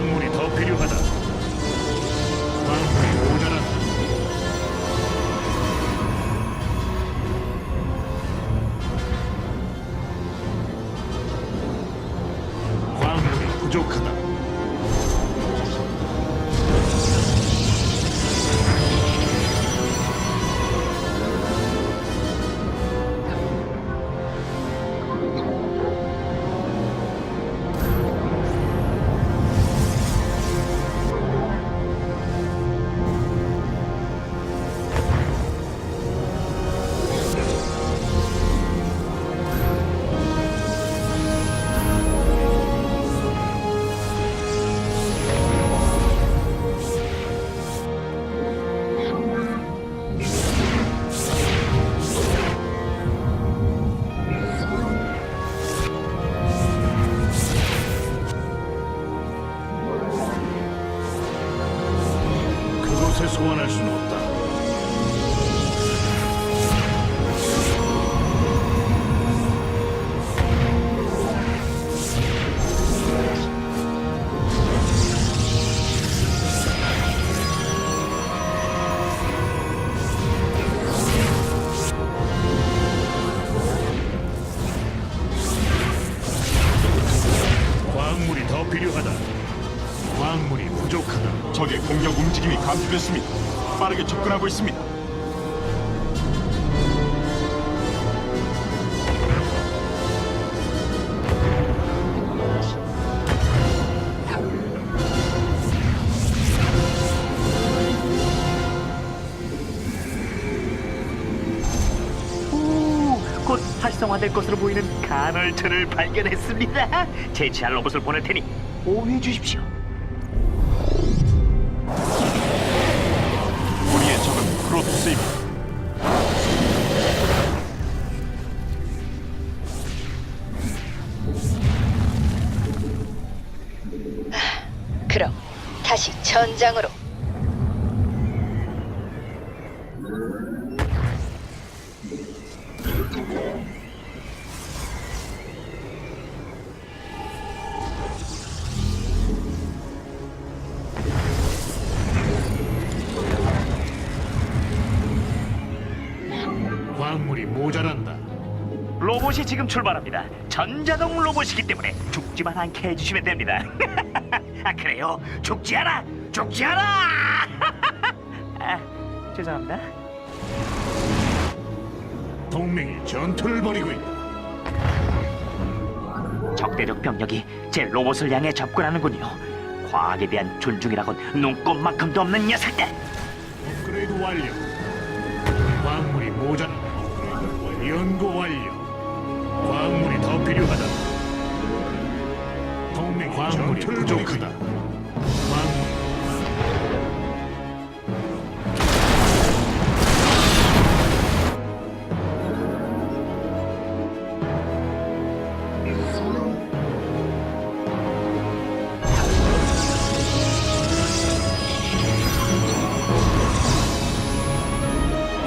광물이 곧 활성화될 것으로 보이는 간헐천을 발견했습니다. 제치할 로봇을 보낼 테니 보호해 주십시오. 우리의 적은 프로토스입니다. 그럼 다시 전장으로. 광물이 모자란다. 로봇이 지금 출발합니다. 전자동 로봇이기 때문에 죽지만 않게 해주시면 됩니다. 아 그래요? 죽지 않아! 죽지 않아! 아, 죄송합니다. 동맹이 전투를 벌이고 있다. 적대적 병력이 제 로봇을 향해 접근하는군요. 과학에 대한 존중이라곤 눈꼽만큼도 없는 녀석들. 업그레이드 완료. 광물이 모자란다. 연구 완료. 광물이 더 필요하다. 동맹 광물이 부족하다.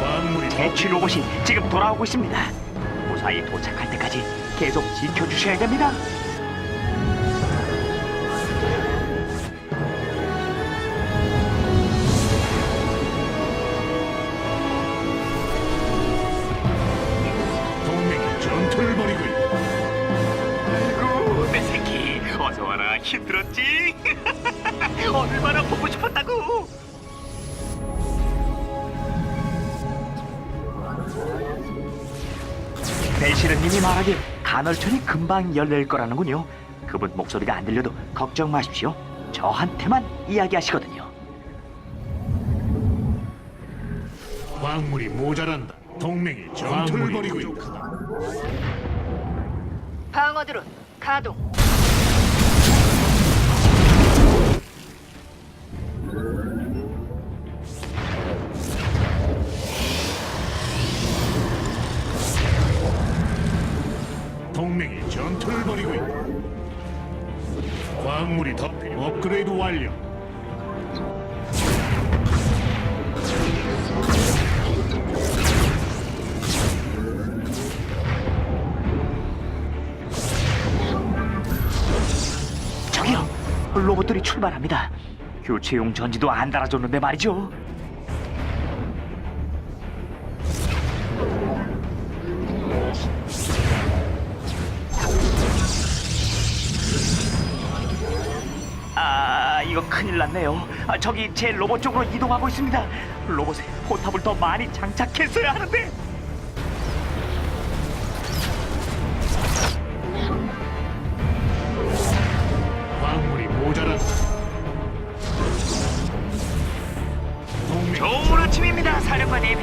광물 대취 로봇이 돌아오고 있습니다. 무사히 도착할 때까지 계속 지켜주셔야 됩니다. 동맹이 전투를 벌이고 있다. 아이고 내 새끼 어서 와라 힘들었지? 얼마나 보고 싶었다고? 시르님이 말하길 간헐천이 금방 열릴 거라는군요. 그분 목소리가 안 들려도 걱정 마십시오. 저한테만 이야기하시거든요. 광물이 모자란다. 동맹이 전투를 벌이고 있다. 방어 드론 가동. 광물이 더 필요. 업그레이드 완료. 저기요, 로봇들이 출발합니다. 교체용 전지도 안 달아줬는데 말이죠. 이거 큰일 났네요. 아, 저기 제 로봇 쪽으로 이동하고 있습니다. 로봇에 포탑을 더 많이 장착했어야 하는데. 광물이 모자란다. 동맹 좋은 아침입니다, 사령관님.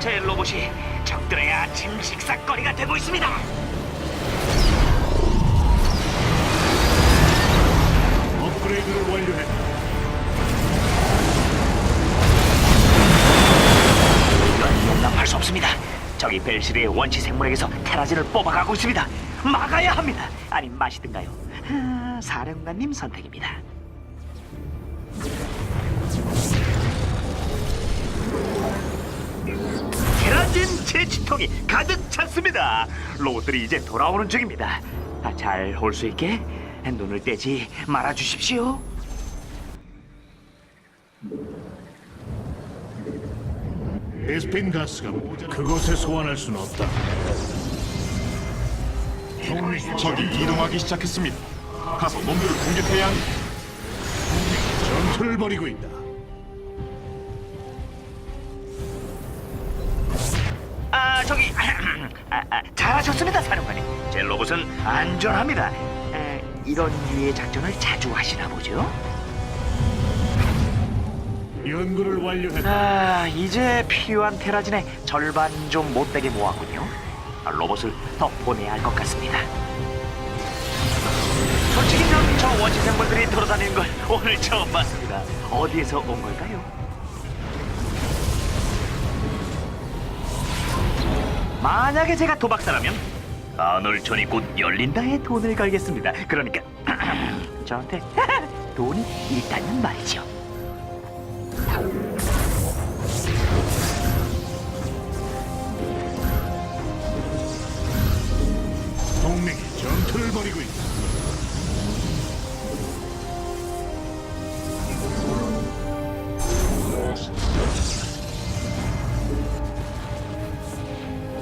제 로봇이 적들의 아침 식사거리가 되고 있습니다. 완료했다. 이건 용납할 수 없습니다. 저기 벨시르의 원시 생물에게서 테라진을 뽑아가고 있습니다. 막아야 합니다. 아니 마시든가요. 아, 사령관님 선택입니다. 테라진 제치통이 가득 찼습니다. 로봇들이 이제 돌아오는 중입니다. 아, 잘올 수 있게 눈을 떼지 말아 주십시오. 에스펜 가스가. 그곳에 소환할 수는 없다. 적이 이동하기 시작했습니다. 가서 놈들을 공격해야 합니다. 전투를 벌이고 있다. 아 저기 아, 아, 잘하셨습니다 사령관님 제 로봇은 안전합니다 에, 이런 류의 작전을 자주 하시나 보죠 연구를 완료했다. 아 이제 필요한 테라진의 절반 좀 못되게 모았군요 아, 로봇을 더 보내야 할 것 같습니다 솔직히 전저 원시 생물들이 돌아다니는 걸 오늘 처음 봤습니다 어디에서 온 걸까요? 만약에 제가 도박사라면 아놀촌이 곧 열린다에 돈을 걸겠습니다. 그러니까 저한테 돈이 일단은 말이죠. 동맹이 전투를 벌이고 있다.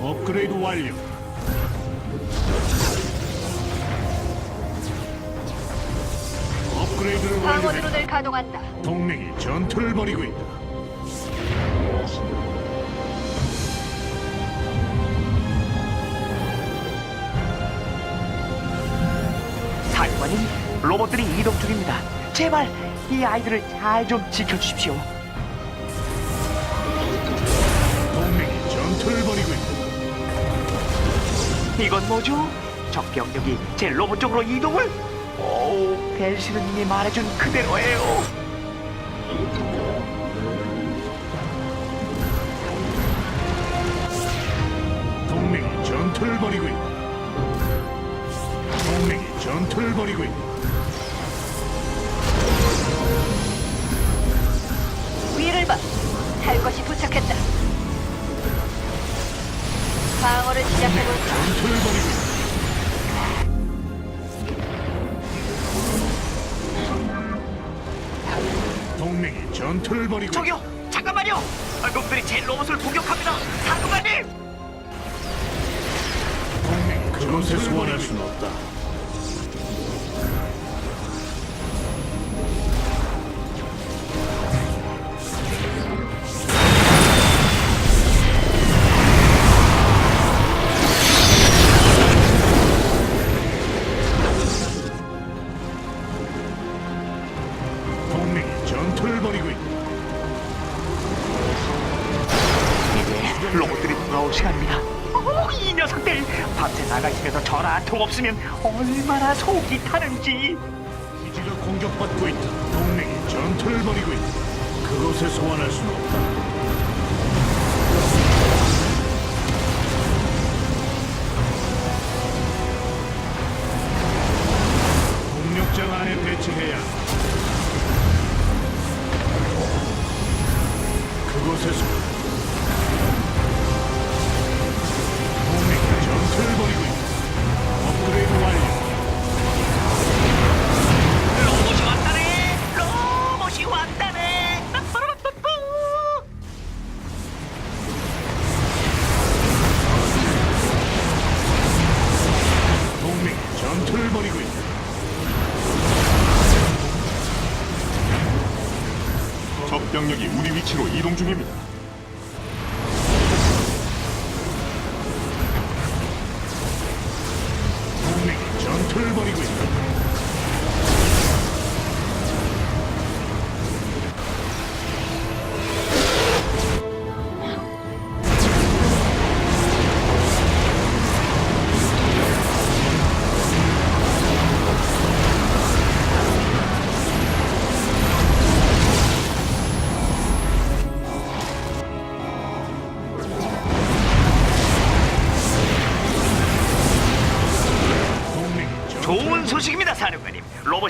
업그레이드 완료. 전투를 벌이고 있다. 사령관님, 로봇들이 이동 중입니다. 제발 이 아이들을 잘 좀 지켜주십시오. 동맹이 전투를 벌이고 있다. 이건 뭐죠? 적 병력이 제 로봇 쪽으로 이동을? 오, 벨시르님이 말해준 그대로예요. 동맹이 전투를 벌이고 있다. 동맹이 전투를 벌이고 있다. 위를 봐. 할 것이 도착했다. 방어를 시작해볼까? 전투를 벌이고 있다. 전투를 벌이고. 저기요, 잠깐만요. 아, 놈들이 제 로봇을 공격합니다. 사령관님. 동맹이 그곳에 소환할 수는 없다. 로봇들이 돌아올 시간입니다. 오, 이 녀석들 밤새 아가씨에서 전화 한 통 없으면 얼마나 속이 타는지. 기지가 공격받고 있다. 동맹이 전투를 벌이고 있다. 그곳에 소환할 수는 없다. 동력장 안에 배치해야 이동 중입니다.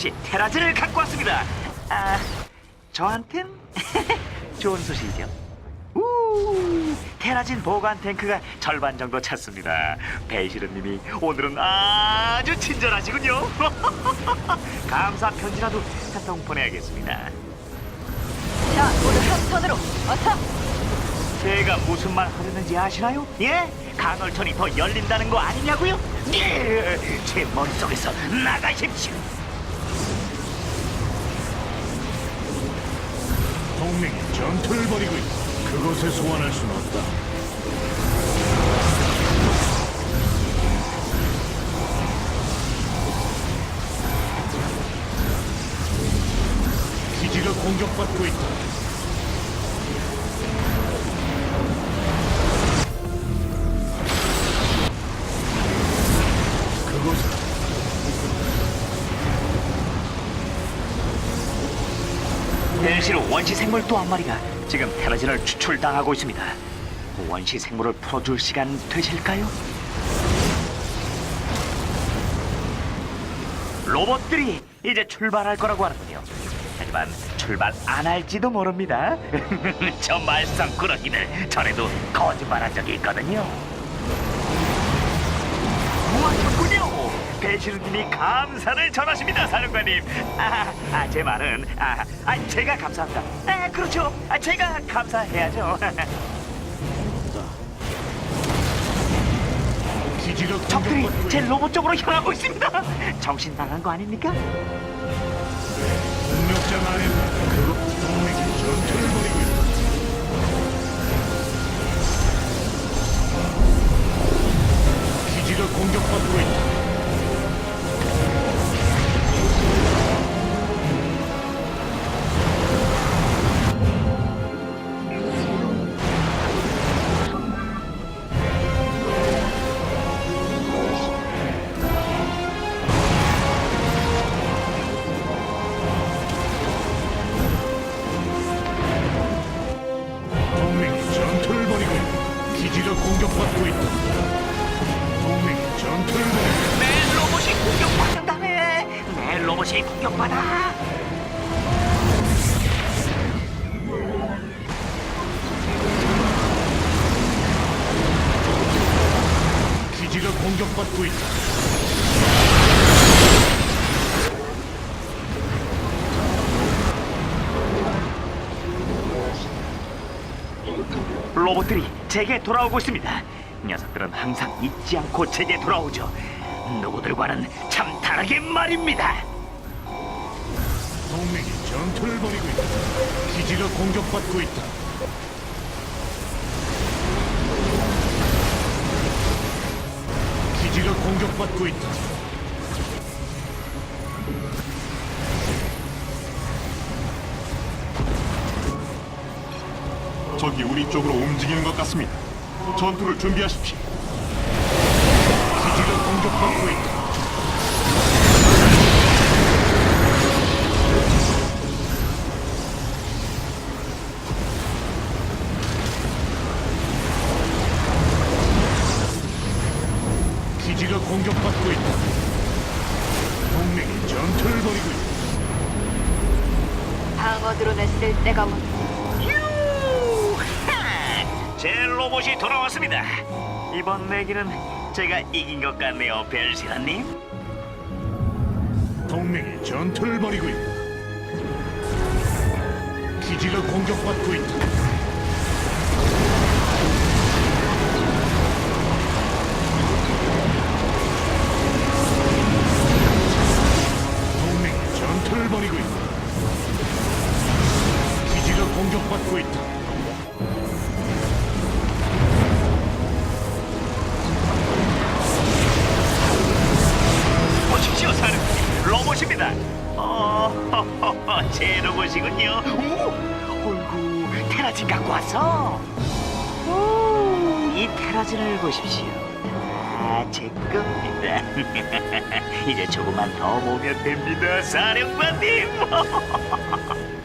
로봇이 테라즈를 갖고 왔습니다. 아, 저한텐 좋은 소식이죠. 우, 테라진 보관 탱크가 절반 정도 찼습니다. 배시르님이 오늘은 아주 친절하시군요. 감사 편지라도 한 통 보내야겠습니다. 자, 모두 협선으로 어서. 제가 무슨 말 하려는지 아시나요? 예? 간헐천이 더 열린다는 거 아니냐고요? 예, 제 머릿속에서 나가십시오. 동맹이 전투를 벌이고 있다. 그곳에 소환할 수는 없다. 기지가 공격받고 있다. 원시 생물 또 한 마리가 지금 테라진을 추출당하고 있습니다. 원시 생물을 풀어줄 시간 되실까요? 로봇들이 이제 출발할 거라고 하는군요. 하지만 출발 안 할지도 모릅니다. 저 말썽꾸러기들 전에도 거짓말한 적이 있거든요. 배시루님이 감사를 전하십니다, 사령관님. 아, 아, 제 말은 아, 아, 제가 감사합니다. 아, 그렇죠. 아, 제가 감사해야죠. 기지가 적들이 공격받고 제. 로봇 쪽으로 향하고 있습니다. 정신 나간 거 아닙니까? 공격장 안에 그곳 동맹이 전투를 벌이고 있다. 기지가 공격받고 있다. 로봇이 공격받아. 기지가 공격받고 있다. 로봇들이 제게 돌아오고 있습니다. 녀석들은 항상 잊지 않고 제게 돌아오죠. 누구들과는 참 다르게 말입니다. 전투를 벌이고 있다. 기지가 공격받고 있다. 기지가 공격받고 있다. 적이 우리 쪽으로 움직이는 것 같습니다. 전투를 준비하십시오. 기지가 기지가 쓸 때가 온. 유하! 제 로봇이 돌아왔습니다. 이번 내기는 제가 이긴 것 같네요, 벨시라님. 동맹이 전투를 벌이고 있다. 기지가 공격받고 있다. 동맹이 전투를 벌이고 있다. 공격받고 있다. 보십시오, 사람. 로봇입니다. 어, 제 로봇이군요. 오, 어이구, 테라진 갖고 왔어. 오, 이 테라진을 보십시오. 아, 제 겁니다. 이제 조금만 더 모으면 됩니다, 사령관님.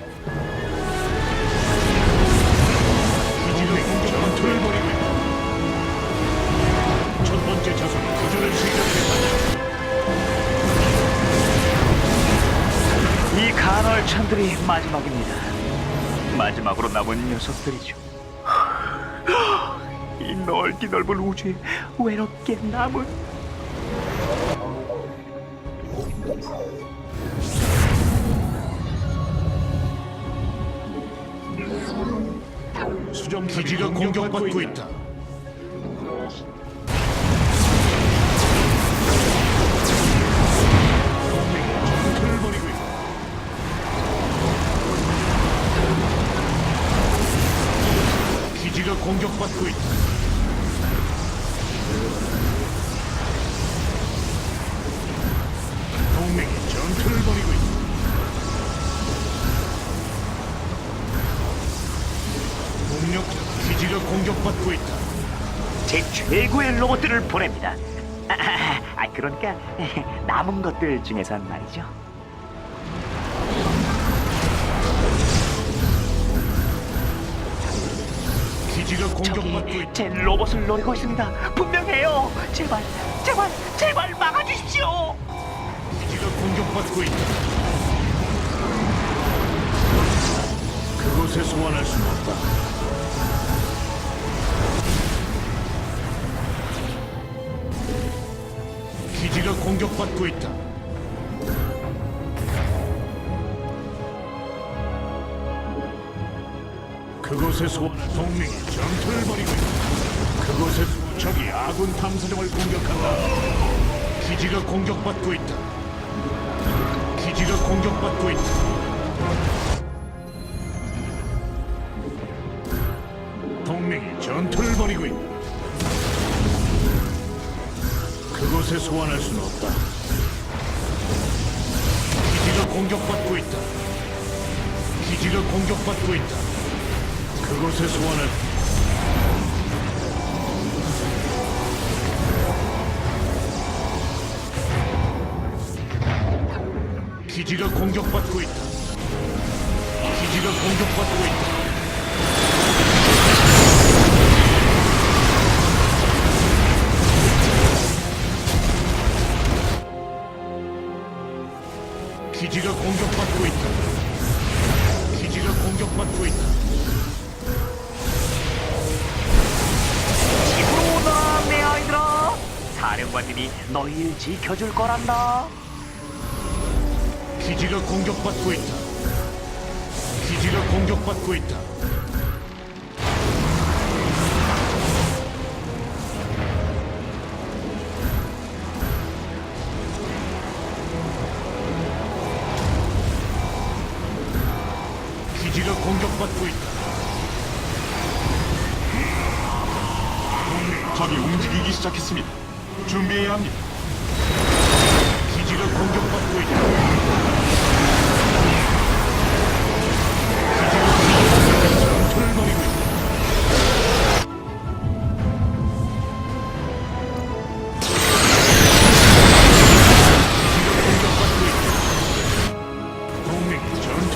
간헐천들이 마지막입니다. 마지막으로 남은 녀석들이죠. 이 넓기 넓은 우주에 외롭게 남은 수정 기지가 공격받고 있다. 공격받고 있다. 동맹이 전투를 벌이고 있다. 동력자 기지가 공격받고 있다. 제 최고의 로봇들을 보냅니다. 아, 그러니까 남은 것들 중에선 말이죠. 기지가 공격받고 저기 있다. 제 로봇을 노리고 있습니다. 분명해요. 제발, 제발, 제발 막아주십시오. 기지가 공격받고 있다. 그곳에 소환할 수는 없다. 기지가 공격받고 있다. 그곳에 소환할 동맹이 전투를 벌이고 있다. 그곳에 소- 적이 아군 탐사정을 공격한다. 기지가 공격받고 있다. 기지가 공격받고 있다. 동맹이 전투를 벌이고 있다. 그곳에 소환할 수는 없다. 기지가 공격받고 있다. 기지가 공격받고 있다. 그곳에 소환할 기지가 공격받고 있다. 기지가 공격받고 있다. 너희를 지켜줄 거란다. 기지가 공격받고 있다. 기지가 공격받고 있다.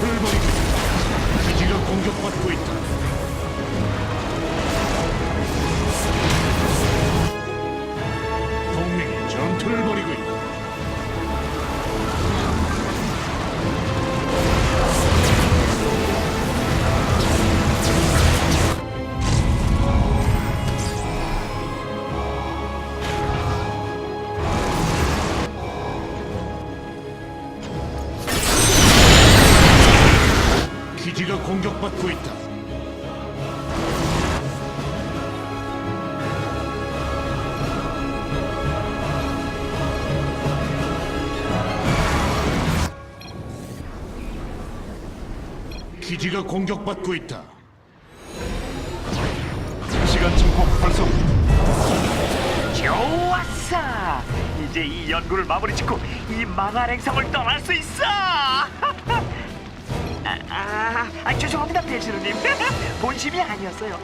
있다. 기지가 공격받고 있다. 기지가 공격받고 있다. 시간 증폭 활성. 좋았어. 이제 이 연구를 마무리 짓고 이 망할 행성을 떠날 수 있어. 아, 아, 아 죄송합니다, 배신우님. 본심이 아니었어요.